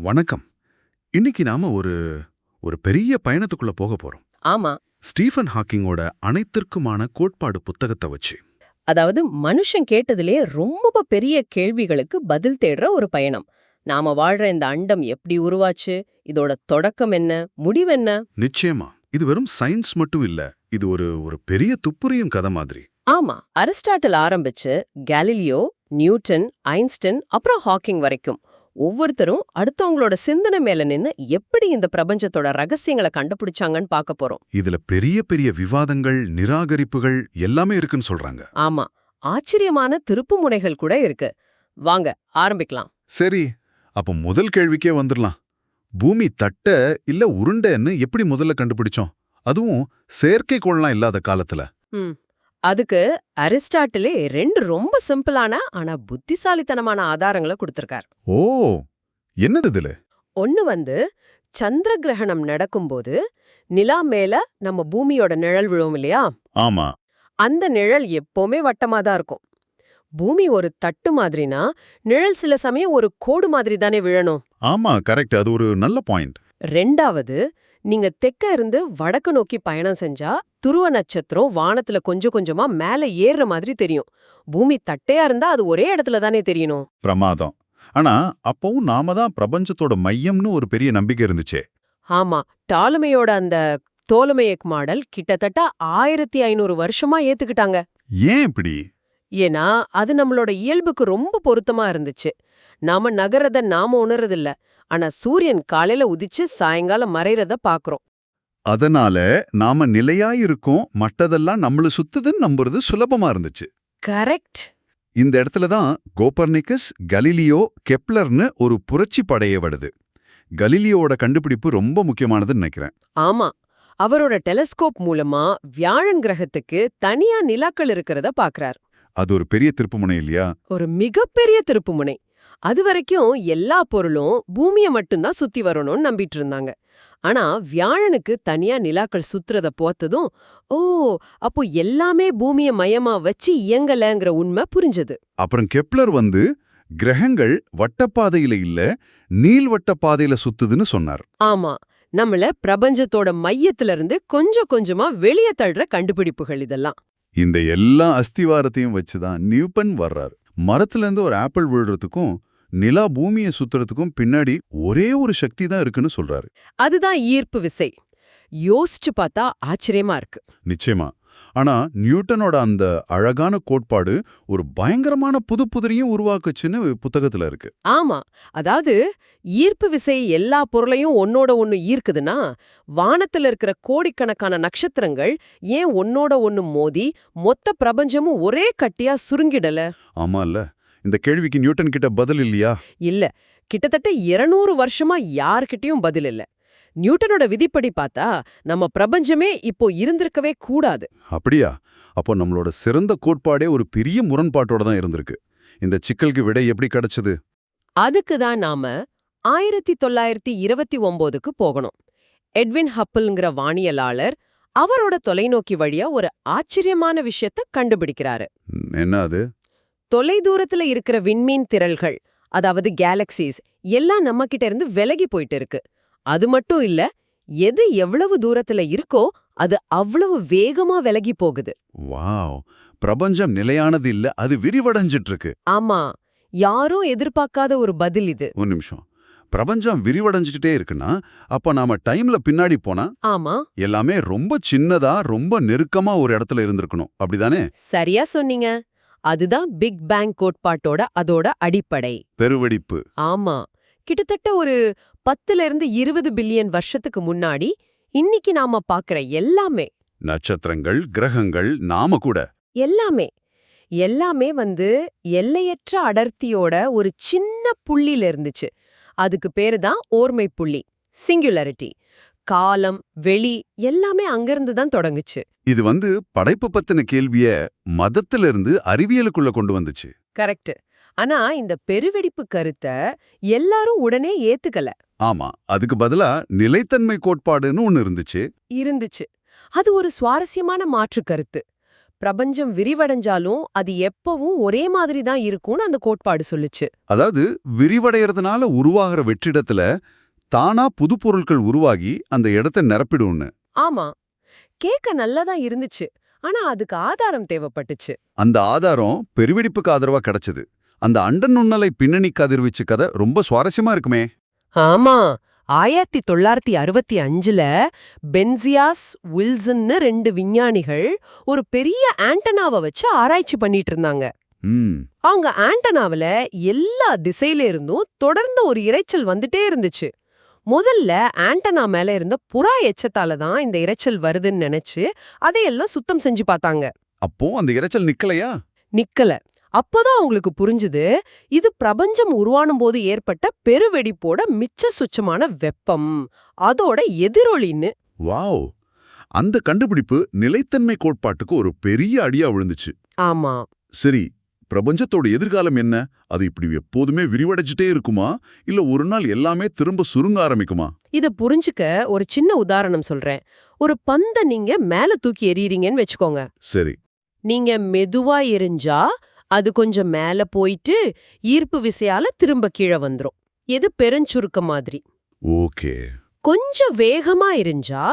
வணக்கம். இன்னைக்கு நாம ஒரு ஒரு பெரிய பயணத்துக்குள்ள போக போறோம். ஆமா. ஸ்டீஃபன் ஹாக்கிங்கோட அனைத்திற்குமான கோட்பாடு புத்தகத்தை வச்சு. அதாவது மனுஷன் கேட்டதிலே ரொம்ப பெரிய கேள்விகளுக்கு பதில் தேடுற ஒரு பயணம். நாம வாழ்ற இந்த அண்டம் எப்படி உருவாச்சு? இதோட தொடக்கம் என்ன? முடிவென்ன நிச்சயமா. இது வெறும் சயின்ஸ் மட்டும் இல்ல இது ஒரு ஒரு பெரிய துப்புரியும் கதை மாதிரி. ஆமா. அரிஸ்டாட்டில் ஆரம்பிச்சு கேலிலியோ நியூட்டன் ஐன்ஸ்டன் அப்புறம் ஹாக்கிங் வரைக்கும். ஒவ்வொருத்தரும் அடுத்தவங்களோட சிந்தனை மேல நின்னு எப்படி இந்த பிரபஞ்சத்தோட ரகசியங்களை கண்டுபிடிச்சாங்கன்னு பார்க்க போறோம். இதுல பெரிய பெரிய விவாதங்கள் நிராகரிப்புகள் எல்லாமே இருக்குன்னு சொல்றாங்க. ஆமா. ஆச்சரியமான திருப்பு முனைகள் கூட இருக்கு. வாங்க ஆரம்பிக்கலாம். சரி அப்ப முதல் கேள்விக்கே வந்துடலாம் பூமி தட்ட இல்ல உருண்டைன்னு எப்படி முதல்ல கண்டுபிடிச்சோம்? அதுவும் செயற்கைக்கோள்லாம் இல்லாத காலத்துல. ம். அதுக்கு அரிஸ்டாட்டிலே ரெண்டு ரொம்ப சிம்பிளான ஆனா புத்திசாலித்தனமான ஆதாரங்களை கொடுத்திருக்கார். ஓ என்னது இதுல? ஒன்னு வந்து சந்திர கிரகணம் நடக்கும்போது நிலா மேல நம்ம பூமியோட நிழல் விழும் இல்லையா? ஆமா. அந்த நிழல் எப்பவுமே வட்டமா தான் இருக்கும். பூமி ஒரு தட்டு மாதிரினா நிழல் சில சமயம் ஒரு கோடு மாதிரி தானே விழணும். ஆமா கரெக்ட். அது ஒரு நல்ல பாயிண்ட். ரெண்டாவது நீங்க தெக்க இருந்து வடக்கு நோக்கி பயணம் செஞ்சா துருவ நட்சத்திரம் வானத்துல கொஞ்சம் கொஞ்சமா மேல ஏறுற மாதிரி தெரியும். பூமி தட்டையா இருந்தா அது ஒரே இடத்துல தானே தெரியணும். பிரமாதம். ஆனா அப்பவும் நாம தான் பிரபஞ்சத்தோட மையம்னு ஒரு பெரிய நம்பிக்கை இருந்துச்சே. ஆமா டாலுமையோட அந்த தோலுமையக் மாடல் கிட்டத்தட்ட ஆயிரத்தி ஐநூறு வருஷமா ஏத்துக்கிட்டாங்க. ஏன் இப்படி? ஏன்னா அது நம்மளோட இயல்புக்கு ரொம்ப பொருத்தமா இருந்துச்சு. நாம நகரத நாம உணரதில்ல ஆனா சூரியன் காலையில உதிச்சு சாயங்காலம் மறைறத பாக்குறோம். அதனால நாம நிலையா இருக்கோம் மற்றதெல்லாம் நம்மள சுத்துதுன்னு நம்புறது சுலபமா இருந்துச்சு. கரெக்ட். இந்த இடத்துல தான் கோப்பர்னிக்கஸ் கலீலியோ கெப்லர்னு ஒரு புரட்சி படைய வருது கலீலியோட கண்டுபிடிப்பு ரொம்ப முக்கியமானதுன்னு நினைக்கிறேன். ஆமா. அவரோட டெலஸ்கோப் மூலமா வியாழன் கிரகத்துக்கு தனியா நிலாக்கள் இருக்கிறத பாக்குறார். அது ஒரு பெரிய திருப்புமுனை இல்லையா? ஒரு மிகப்பெரிய திருப்புமுனை அது வரைக்கும் எல்லா பொருளும் பூமிய மட்டும்தான் சுத்தி வரணும்னு நம்பிட்டு இருந்தாங்க. ஆனா வியாழனுக்கு தனியா நிலாக்கள் சுத்துறத போத்ததும் ஓ அப்போ எல்லாமே பூமிய மையமா வச்சு இயங்கலங்கிற உண்மை புரிஞ்சது. அப்புறம் கெப்லர் வந்து கிரகங்கள் வட்டப்பாதையில இல்ல நீள்வட்ட பாதையில சுத்துதுன்னு சொன்னார். ஆமா நம்மள பிரபஞ்சத்தோட மையத்துல இருந்து கொஞ்சம் கொஞ்சமா வெளிய தள்ளுற கண்டுபிடிப்புகள் இதெல்லாம். இந்த எல்லா அஸ்திவாரத்தையும் வச்சுதான் நியூபன் வர்றார். மரத்துல இருந்து ஒரு ஆப்பிள் விழுறதுக்கும் நிலா பூமியை சுத்துறதுக்கும் பின்னாடி ஒரே ஒரு சக்தி தான் இருக்குன்னு சொல்றாரு. அதுதான் ஈர்ப்பு விசை. யோசிச்சு பார்த்தா ஆச்சரியமா இருக்கு. நிச்சயமா. ஆனா நியூட்டனோட அந்த அழகான கோட்பாடு ஒரு பயங்கரமான புது புதிரையும் உருவாக்குச்சுன்னு புத்தகத்துல இருக்கு. ஆமா. அதாவது ஈர்ப்பு விசை எல்லா பொருளையும் ஒன்னோட ஒன்னு ஈர்க்குதுன்னா வானத்துல இருக்கிற கோடிக்கணக்கான நட்சத்திரங்கள் ஏன் ஒன்னோட ஒன்னு மோதி மொத்த பிரபஞ்சமும் ஒரே கட்டியா சுருங்கிடல? ஆமால்ல. இந்த கேள்விக்கு நியூட்டன் கிட்ட பதில் இல்லையா? இல்ல. கிட்டத்தட்ட 200 வருஷமா யார்கிட்டயும் பதில் இல்ல. நியூட்டனோட விதிப்படி பார்த்தா நம்ம பிரபஞ்சமே இப்போ இருந்திருக்கவே கூடாது. அப்படியா? அப்போ நம்மளோட சிறந்த கோட்பாடே ஒரு பெரிய முரண்பாட்டோட தான் இருந்திருக்கு. இந்த சிக்கலுக்கு விடை எப்படி கிடைச்சது? அதுக்கு தான் நாம ஆயிரத்தி தொள்ளாயிரத்தி இருபத்தி ஒம்போதுக்கு போகணும். எட்வின் ஹப்பிள்ங்கிற வானியலாளர் அவரோட தொலைநோக்கி வழியா ஒரு ஆச்சரியமான விஷயத்த கண்டுபிடிக்கிறாரு. என்ன அது? தொலைதூரத்துல இருக்கிற விண்மீன் திரள்கள் அதாவது கேலக்சிஸ் எல்லாம் நம்ம கிட்ட இருந்து விலகி போயிட்டு இருக்கு. அது மட்டும் இல்ல எது எவ்வளவு தூரத்துல இருக்கோ அது அவ்வளவு வேகமா விலகி போகுது. வாவ்! பிரபஞ்சம் நிலையானது இல்ல அது விரிவடைஞ்சிட்டு இருக்கு ஆமா யாரும் எதிர்பார்க்காத ஒரு பதில் இது. ஒரு நிமிஷம். பிரபஞ்சம் விரிவடைஞ்சிட்டே இருக்குன்னா அப்ப நாம டைம்ல பின்னாடி போனா? ஆமா. எல்லாமே ரொம்ப சின்னதா ரொம்ப நெருக்கமா ஒரு இடத்துல இருந்திருக்கணும். அப்படிதானே? சரியா சொன்னீங்க. அதுதான் பிக் பேங் கோட்பாட்டோட அதோட அடிப்படை. பெருவெடிப்பு. ஆமா. கிட்டத்தட்ட ஒரு பத்துல இருந்து இருபது பில்லியன் வருஷத்துக்கு முன்னாடி இன்னைக்கு நாம பாக்குற எல்லாமே நட்சத்திரங்கள் கிரகங்கள் நாம கூட. எல்லாமே எல்லாமே வந்து எல்லையற்ற அடர்த்தியோட ஒரு சின்ன புள்ளில இருந்துச்சு. அதுக்கு பேரு தான் ஓர்மை புள்ளி சிங்குலாரிட்டி. காலம் வெளி எல்லாமே அங்கிருந்து தான் தொடங்குச்சு. இது வந்து படைப்பு பத்தின கேள்விய மதத்திலிருந்து அறிவியலுக்குள்ள கொண்டு வந்துச்சு. கரெக்ட் ஆனா இந்த பெருவெடிப்பு கருத்தை எல்லாரும் உடனே ஏத்துக்கல. ஆமா அதுக்கு பதிலா நிலைத்தன்மை கோட்பாடுன்னு ஒன்னு இருந்துச்சு. இருந்துச்சு. அது ஒரு சுவாரஸ்யமான மாற்று கருத்து. பிரபஞ்சம் விரிவடைஞ்சாலும் அது எப்பவும் ஒரே மாதிரி தான் இருக்கும்னு அந்த கோட்பாடு சொல்லுச்சு. அதாவது விரிவடையறதுனால உருவாகிற வெற்றிடத்துல தானா புது பொருட்கள் உருவாகி அந்த இடத்தை நிரப்பிடும்னு. ஆமா. கேட்க நல்லதா இருந்துச்சு. ஆனா அதுக்கு ஆதாரம் தேவைப்பட்டுச்சு. அந்த ஆதாரம் பெருவெடிப்புக்கு ஆதரவா கிடைச்சது. அந்த அண்டன் நுண்ணலை பின்னணி கதிர்வீச்சு கதை ரொம்ப சுவாரஸ்யமா இருக்குமே. ஆமா. ஆயிரத்தி தொள்ளாயிரத்தி அறுபத்தி அஞ்சுல பென்சியாஸ் வில்சன்னு ரெண்டு விஞ்ஞானிகள் ஒரு பெரிய ஆண்டனாவை வச்சு ஆராய்ச்சி பண்ணிட்டு இருந்தாங்க. அவங்க ஆண்டனாவுல எல்லா திசையில இருந்தும் தொடர்ந்து ஒரு இரைச்சல் வந்துட்டே இருந்துச்சு. முதல்ல ஆண்டனா மேல இருந்த புறா எச்சத்தால தான் இந்த இரைச்சல் வருதுன்னு நினைச்சு அதையெல்லாம் சுத்தம் செஞ்சு பார்த்தாங்க. அப்போ அந்த இரைச்சல் நிக்கலையா? நிக்கல. அப்பதான் அவங்களுக்கு புரிஞ்சுது இது பிரபஞ்சம் உருவானும் போது ஏற்பட்ட பெருவெடிப்போட மிச்ச சுச்சமான வெப்பம் அதோட எதிரொலின்னு வாவ்! அந்த கண்டுபிடிப்பு நிலைத்தன்மை கோட்பாட்டுக்கு ஒரு பெரிய அடியா விழுந்துச்சு. ஆமா. சரி பிரபஞ்சத்தோட எதிர்காலம் என்ன? அது இப்படி எப்போதுமே விரிவடைஞ்சிட்டே இருக்குமா? இல்ல ஒரு நாள் எல்லாமே திரும்ப சுருங்க ஆரம்பிக்குமா? இத புரிஞ்சுக்க ஒரு சின்ன உதாரணம் சொல்றேன். ஒரு பந்த நீங்க மேல தூக்கி எறியறீங்கன்னு வச்சுக்கோங்க. சரி. நீங்க மெதுவா எரிஞ்சா அது கொஞ்சம் மேல போயிட்டு ஈர்ப்பு விசையால திரும்ப கீழே வந்துரும். எது பெருஞ்சுருக்க மாதிரி. ஓகே. கொஞ்சம் வேகமா எரிஞ்சா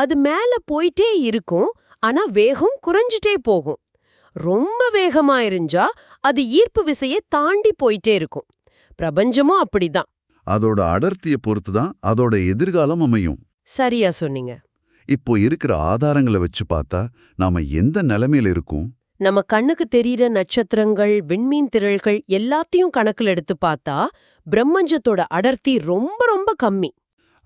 அது மேல போயிட்டே இருக்கும் ஆனா வேகம் குறைஞ்சிட்டே போகும். ரொம்ப வேகமா எரிஞ்சா அது ஈர்ப்பு விசையை தாண்டி போயிட்டே இருக்கும். பிரபஞ்சமும் அப்படிதான். அதோட அடர்த்தியை பொறுத்து தான் அதோட எதிர்காலம் அமையும். சரியா சொன்னீங்க. இப்போ இருக்கிற ஆதாரங்களை வச்சு பார்த்தா நாம எந்த நிலைமையில இருக்கோம்? நம்ம கண்ணுக்கு தெரியிற நட்சத்திரங்கள் விண்மீன் திரள்கள் எல்லாத்தையும் கணக்குல எடுத்து பார்த்தா பிரம்மஞ்சத்தோட அடர்த்தி ரொம்ப ரொம்ப கம்மி.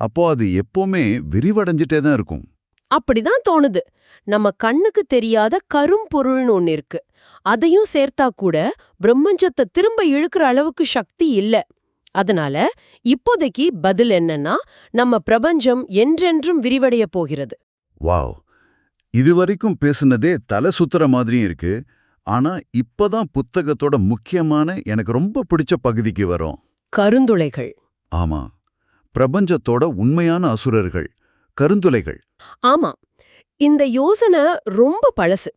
அப்போ அது எப்பவுமே விரிவடைஞ்சிட்டே தான் இருக்கும். அப்படிதான் தோணுது. நம்ம கண்ணுக்கு தெரியாத கரும்பொருள்னு ஒன்னு இருக்கு. அதையும் சேர்த்தா கூட பிரம்மஞ்சத்தை திரும்ப இழுக்கிற அளவுக்கு சக்தி இல்ல. அதனால இப்போதைக்கு பதில் என்னன்னா நம்ம பிரபஞ்சம் என்றென்றும் விரிவடைய போகிறது. வாவ். இதுவரைக்கும் பேசுனதே தலை சுத்துற மாதிரியும் இருக்கு. ஆனா இப்பதான் புத்தகத்தோட முக்கியமான எனக்கு ரொம்ப பிடிச்ச பகுதிக்கு வரோம். கருந்துளைகள். ஆமா. பிரபஞ்சத்தோட உண்மையான அசுரர்கள். கருந்துளைகள். ஆமா. இந்த யோசனை ரொம்ப பழசு.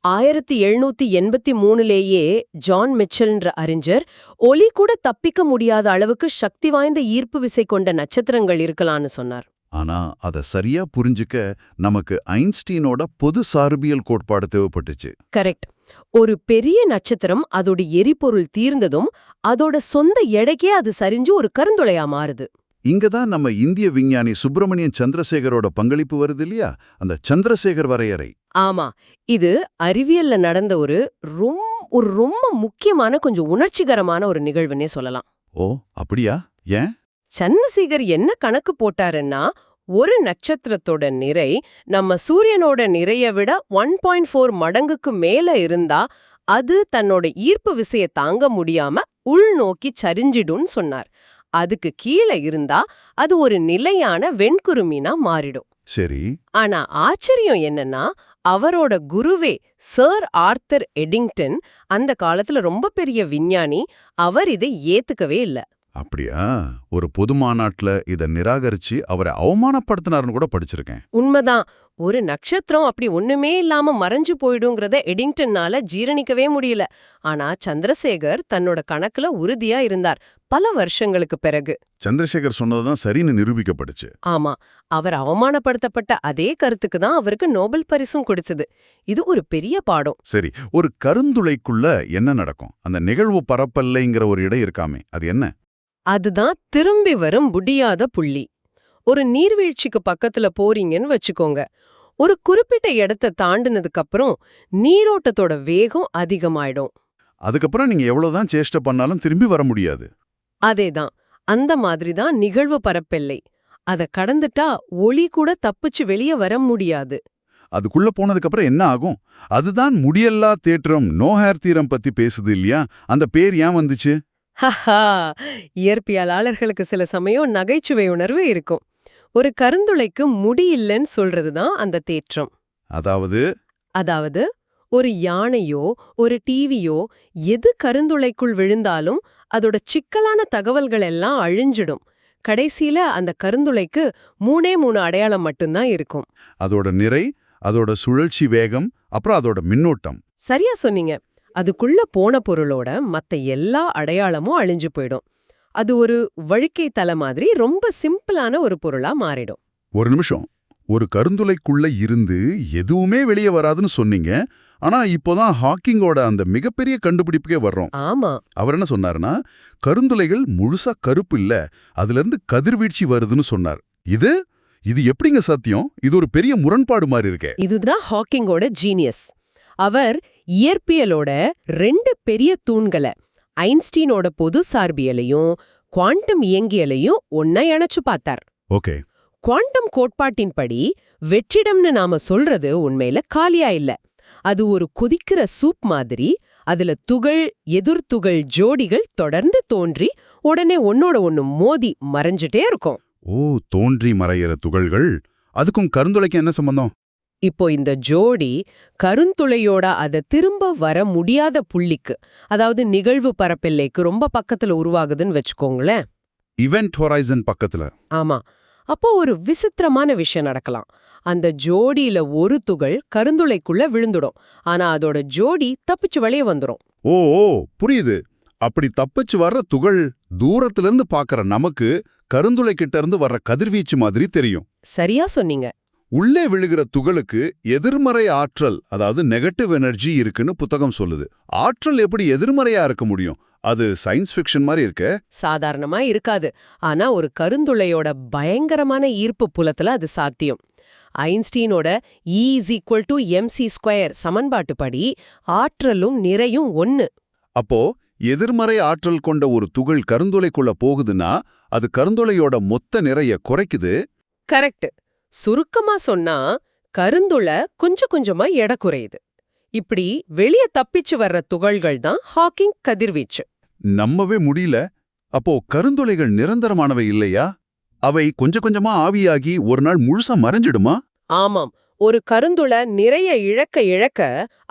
ஆயிரத்தி எழுநூத்தி எண்பத்தி மூணுலேயே ஜான் மிச்சல்ன்ற அறிஞர் ஒலி கூட தப்பிக்க முடியாத அளவுக்கு சக்தி வாய்ந்த ஈர்ப்பு விசை கொண்ட நட்சத்திரங்கள் இருக்கலாம்னு சொன்னார். ஆனா அத சரியா புரிஞ்சுக்க நமக்கு ஐன்ஸ்டீனோட பொது சார்பியல் கோட்பாடு தேவைப்பட்டுச்சு. கரெக்ட். ஒரு பெரிய நட்சத்திரம் அதோட எரிபொருள் தீர்ந்ததும் அதோட சொந்த எடைக்கே அது சரிஞ்சு ஒரு கருந்துளையா மாறுது. இங்கதான் நம்ம இந்திய விஞ்ஞானி சுப்பிரமணியன் சந்திரசேகரோட பங்களிப்பு வருது இல்லையா? அந்த சந்திரசேகர் வரையறை. ஆமா. இது அறிவியல்ல நடந்த ஒரு ரொம்ப ஒரு ரொம்ப முக்கியமான கொஞ்சம் உணர்ச்சிகரமான ஒரு நிகழ்வுன்னே சொல்லலாம். ஓ அப்படியா? ஏன்? சந்திரசேகர் என்ன கணக்கு போட்டாருன்னா ஒரு நட்சத்திரத்தோட நிறை நம்ம சூரியனோட நிறைய விட ஒன் பாயிண்ட் ஃபோர் மடங்குக்கு மேல இருந்தா அது தன்னோட ஈர்ப்பு விசைய தாங்க முடியாம உள்நோக்கி சரிஞ்சிடும்னு சொன்னார். அதுக்கு கீழே இருந்தா அது ஒரு நிலையான வெண்குருமீனா மாறிடும். சரி. ஆனா ஆச்சரியம் என்னன்னா அவரோட குருவே சர் ஆர்த்தர் எடிங்டன் அந்த காலத்துல ரொம்ப பெரிய விஞ்ஞானி அவர் இதை ஏத்துக்கவே இல்ல. அப்படியா? ஒரு பொது மாநாட்டுல இத நிராகரிச்சு அவரை அவமானப்படுத்தினாருன்னு கூட படிச்சிருக்கேன். உண்மைதான். ஒரு நட்சத்திரம் அப்படி ஒண்ணுமே இல்லாம மறைஞ்சு போயிடுங்கிறத எடிங்டன்னால ஜீரணிக்கவே முடியல. ஆனா சந்திரசேகர் தன்னோட கணக்குல உறுதியா இருந்தார் பல வருஷங்களுக்கு பிறகு. சந்திரசேகர் சொன்னதுதான் சரின்னு நிரூபிக்கப்பட்டுச்சு. ஆமா. அவர் அவமானப்படுத்தப்பட்ட அதே கருத்துக்கு தான் அவருக்கு நோபல் பரிசும் கொடுத்தது. இது ஒரு பெரிய பாடம். சரி ஒரு கருந்துளைக்குள்ள என்ன நடக்கும்? அந்த நிகழ்வு பரப்பல்லைங்கிற ஒரு இடம் இருக்காமே அது என்ன? அதுதான் திரும்பி வரும் முடியாத புள்ளி. ஒரு நீர்வீழ்ச்சிக்கு பக்கத்துல போறீங்கன்னு வச்சுக்கோங்க. ஒரு குறிப்பிட்ட இடத்த தாண்டினதுக்கு அப்புறம் நீரோட்டத்தோட வேகம் அதிகமாயிடும். அதுக்கப்புறம் நீங்க எவ்வளவுதான் சேஷ்டை பண்ணாலும் திரும்பி வர முடியாது. அதேதான். அந்த மாதிரி தான் நிகழ்வு பரப்பெல்லை. அத கடந்துட்டா ஒளி கூட தப்பிச்சு வெளிய வர முடியாது. அதுக்குள்ள போனதுக்கு அப்புறம் என்ன ஆகும்? அதுதான் முடியல்லா தேற்றம் நோ ஹேர் தீரம் பத்தி பேசுது இல்லையா? அந்த பேர் ஏன் வந்துச்சு? ஹஹா இயற்பியலாளர்களுக்கு சில சமயம் நகைச்சுவை உணர்வு இருக்கும். ஒரு கருந்துளைக்கு முடி இல்லைன்னு சொல்றதுதான் அந்த தேற்றம். அதாவது? அதாவது ஒரு யானையோ ஒரு டிவியோ எது கருந்துளைக்குள் விழுந்தாலும் அதோட சிக்கலான தகவல்கள் எல்லாம் அழிஞ்சிடும். கடைசியில அந்த கருந்துளைக்கு மூணே மூணு அடையாளம் மட்டும்தான் இருக்கும். அதோட நிறை அதோட சுழற்சி வேகம் அப்புறம் அதோட மின்னோட்டம். சரியா சொன்னீங்க. அதுக்குள்ள போன பொருளோட மத்த எல்லா அடையாளமும் அழிஞ்சு போயிடும். அது ஒரு வழுக்கை தலை மாதிரி ரொம்ப சிம்பிளான ஒரு பொருளா மாறிடும். ஒரு நிமிஷம். ஒரு கருந்துளைக்குள்ள இருந்து எதுவுமே வெளியே வராதுன்னு சொன்னீங்க. ஆனா இப்போதான் ஹாக்கிங்கோட அந்த மிகப்பெரிய கண்டுபிடிப்புக்கே வர்றோம். ஆமா. அவர் என்ன சொன்னாருன்னா கருந்துளைகள் முழுசா கருப்பு இல்ல. அதுல இருந்து கதிர்வீழ்ச்சி வருதுன்னு சொன்னார். இது? இது எப்படிங்க சத்தியம்? இது ஒரு பெரிய முரண்பாடு மாதிரி இருக்கே. இதுதான் ஹாக்கிங்கோட ஜீனியஸ் அவர் இயற்பியலோட ரெண்டு பெரிய தூண்களை ஐன்ஸ்டீனோட பொது சார்பியலையும் குவாண்டம் இயங்கியலையும் ஒன்னா இணைச்சு பார்த்தார். ஓகே. குவாண்டம் கோட்பாட்டின்படி வெற்றிடம்னு நாம சொல்றது உண்மையில காலியா இல்ல. அது ஒரு கொதிக்கிற சூப் மாதிரி அதுல துகள் எதிர்த்துகள் ஜோடிகள் தொடர்ந்து தோன்றி உடனே ஒன்னோட ஒன்னு மோதி மறைஞ்சிட்டே இருக்கும். ஓ தோன்றி மறையிற துகள்கள். அதுக்கும் கருந்துளைக்கும் என்ன சம்பந்தம்? இப்போ இந்த ஜோடி கருந்துளையோட அத திரும்ப வர முடியாத புள்ளிக்கு அதாவது நிகழ்வு பரப்பெல்லைக்கு ரொம்ப பக்கத்துல உருவாகுதுன்னு வச்சுக்கோங்களேன். இவென்ட் ஹொரைசன் பக்கத்துல. ஆமா. அப்போ ஒரு விசித்திரமான விஷயம் நடக்கலாம். அந்த ஜோடியில ஒரு துகள் கருந்துளைக்குள்ள விழுந்துடும். ஆனா அதோட ஜோடி தப்பிச்சு வெளியே வந்துரும். ஓ ஓ புரியுது. அப்படி தப்பிச்சு வர்ற துகள் தூரத்துல இருந்து பாக்குற நமக்கு கருந்துளை கிட்ட இருந்து வர்ற கதிர்வீச்சு மாதிரி தெரியும். சரியா சொன்னீங்க. உள்ளே விழுகிற துகளுக்கு எதிர்மறை ஆற்றல் அதாவது நெகட்டிவ் எனர்ஜி இருக்குன்னு புத்தகம் சொல்லுது. ஆற்றல் எப்படி எதிர்மறையா இருக்க முடியும்? அது சயின்ஸ் ஃபிக்ஷன் மாதிரி இருக்க. சாதாரணமா இருக்காது. ஆனா ஒரு கருந்துளையோட பயங்கரமான ஈர்ப்பு புலத்துல அது சாத்தியம். ஐன்ஸ்டீனோட is equal to M C square சமன்பாட்டுப்படி ஆற்றலும் நிறையும் ஒன்னு அப்போ எதிர்மறை ஆற்றல் கொண்ட ஒரு துகள் கருந்துளைக்குள்ள போகுதுன்னா அது கருந்துளையோட மொத்த நிறைய குறைக்குது? கரெக்ட் சுருக்கமா சொன்னா கருந்துளை கொஞ்சம் கொஞ்சமா எடை குறையுது. இப்படி வெளிய தப்பிச்சு வர்ற துகள்கள் தான் ஹாக்கிங் கதிர்வீச்சு. நம்பவே முடியல. அப்போ கருந்துளைகள் நிரந்தரமானவை இல்லையா? அவை கொஞ்சம் கொஞ்சமா ஆவியாகி ஒரு நாள் முழுசா மறைஞ்சிடுமா? ஆமாம். ஒரு கருந்துளை நிறைய இழக்க இழக்க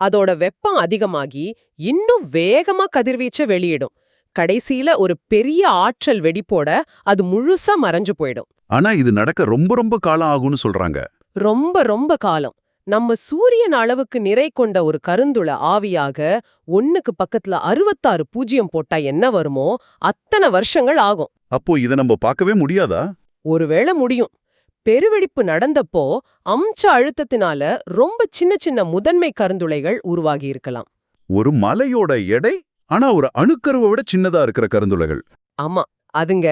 அதோட வெப்பம் அதிகமாகி இன்னும் வேகமா கதிர்வீச்ச வெளியிடும். கடைசியில ஒரு பெரிய ஆற்றல் வெடிப்போட அது முழுசா மறைஞ்சு போயிடும். ஆனா இது நடக்க ரொம்ப ரொம்ப காலம் ஆகும்னு சொல்றாங்க. ரொம்ப ரொம்ப காலம். நம்ம சூரியன் அளவுக்கு நிறை கொண்ட ஒரு கருந்துளை ஆவியாக ஒண்ணுக்கு பக்கத்துல அறுபத்தாறு பூஜ்ஜியம் போட்டா என்ன வருமோ அத்தனை வருஷங்கள் ஆகும். அப்போ இதை நம்ம பார்க்கவே முடியாதா? ஒருவேளை முடியும். பெருவெடிப்பு நடந்தப்போ அம்ச அழுத்தத்தினால ரொம்ப சின்ன சின்ன முதன்மை கருந்துளைகள் உருவாகி இருக்கலாம். ஒரு மலையோட எடை ஆனா ஒரு அணுக்கருவை விட சின்னதா இருக்கிற கருந்துளைகள். ஆமா. அதுங்க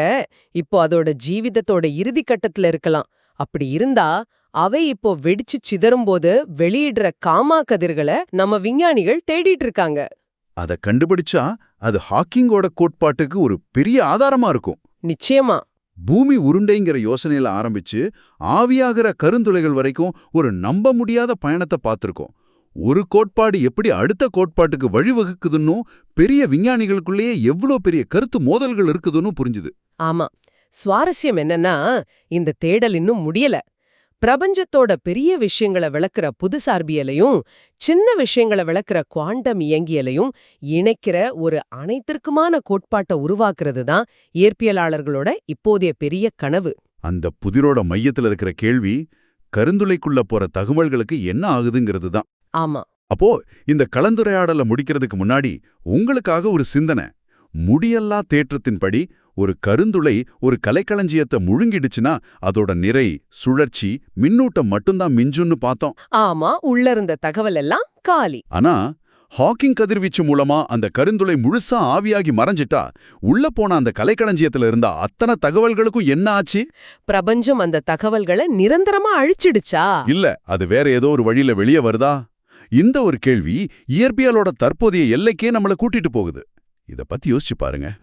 இப்போ அதோட ஜீவிதத்தோட இறுதி கட்டத்துல இருக்கலாம். அப்படி இருந்தா அவை இப்போ வெடிச்சு சிதறும்போது வெளியிடுற காமா கதிர்களை நம்ம விஞ்ஞானிகள் தேடிட்டு இருக்காங்க. அத கண்டுபிடிச்சா அது ஹாக்கிங்கோட கோட்பாட்டுக்கு ஒரு பெரிய ஆதாரமா இருக்கும். நிச்சயமா. பூமி உருண்டைங்கிற யோசனையில ஆரம்பிச்சு ஆவியாகிற கருந்துளைகள் வரைக்கும் ஒரு நம்ப முடியாத பயணத்தை பார்த்திருக்கோம். ஒரு கோட்பாடு எப்படி அடுத்த கோட்பாட்டுக்கு வழிவகுக்குதுன்னு பெரிய விஞ்ஞானிகளுக்குள்ளேயே எவ்வளோ பெரிய கருத்து மோதல்கள் இருக்குதுன்னு புரிஞ்சுது. ஆமா. சுவாரஸ்யம் என்னன்னா இந்த தேடல் இன்னும் முடியல. பிரபஞ்சத்தோட பெரிய விஷயங்களை விளக்குற புதுசார்பியலையும் சின்ன விஷயங்களை விளக்குற குவாண்டம் இயங்கியலையும் இணைக்கிற ஒரு அனைத்திற்குமான கோட்பாட்டை உருவாக்குறது தான் இயற்பியலாளர்களோட இப்போதைய பெரிய கனவு. அந்த புதிரோட மையத்துல இருக்கிற கேள்வி கருந்துளைக்குள்ள போற தகவல்களுக்கு என்ன ஆகுதுங்கிறது தான். ஆமா. அப்போ இந்த கலந்துரையாடலை முடிக்கிறதுக்கு முன்னாடி உங்களுக்காக ஒரு சிந்தனை. முடியல்லா தேற்றத்தின்படி ஒரு கருந்துளை ஒரு கலைக்களஞ்சியத்தை முழுங்கிடுச்சுன்னா அதோட நிறை சுழற்சி மின்னூட்டம் மட்டும்தான் மிஞ்சுன்னு பார்த்தோம். ஆமா உள்ள இருந்த தகவல் எல்லாம் காலி. ஆனா ஹாக்கிங் கதிர்வீச்சு மூலமா அந்த கருந்துளை முழுசா ஆவியாகி மறைஞ்சிட்டா உள்ள போன அந்த கலைக்களஞ்சியத்துல இருந்த அத்தனை தகவல்களுக்கும் என்ன ஆச்சு? பிரபஞ்சம் அந்த தகவல்களை நிரந்தரமா அழிச்சிடுச்சா? இல்ல அது வேற ஏதோ ஒரு வழியில வெளியே வருதா? இந்த ஒரு கேள்வி இயற்பியலோட தற்போதைய எல்லைக்கே நம்மள கூட்டிட்டு போகுது. இத பத்தி யோசிச்சு பாருங்க.